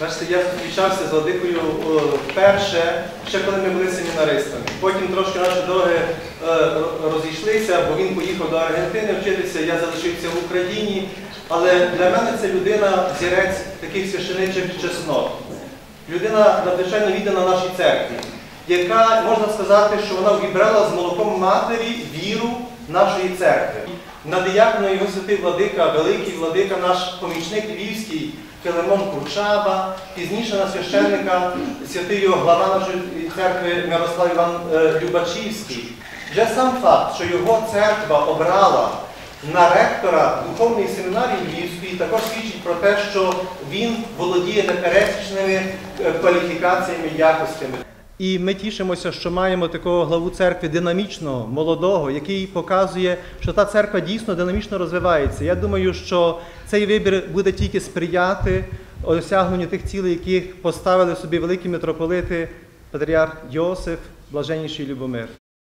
Бачите, я зустрічався з Владикою вперше, ще коли ми були семінаристами. Потім трошки наші дороги е, розійшлися, бо він поїхав до Аргентини вчитися, я залишився в Україні. Але для мене це людина зірець таких священичих чеснот. Людина надзвичайно віддана нашій церкві, яка можна сказати, що вона вібрала з молоком матері віру нашої церкви. На диякона його святий владика, великий владика, наш помічник львівський Филимон Курчаба, пізніше на священника святий його глава нашої церкви Мирослав Іван е, Любачівський. Вже сам факт, що його церква обрала на ректора духовної семінарії Львівської також свідчить про те, що він володіє непересічними е, кваліфікаціями якостями. І ми тішимося, що маємо такого главу церкви динамічного, молодого, який показує, що та церква дійсно динамічно розвивається. Я думаю, що цей вибір буде тільки сприяти осягненню тих цілей, яких поставили собі великі митрополити Патріарх Йосиф, блаженніший Любомир.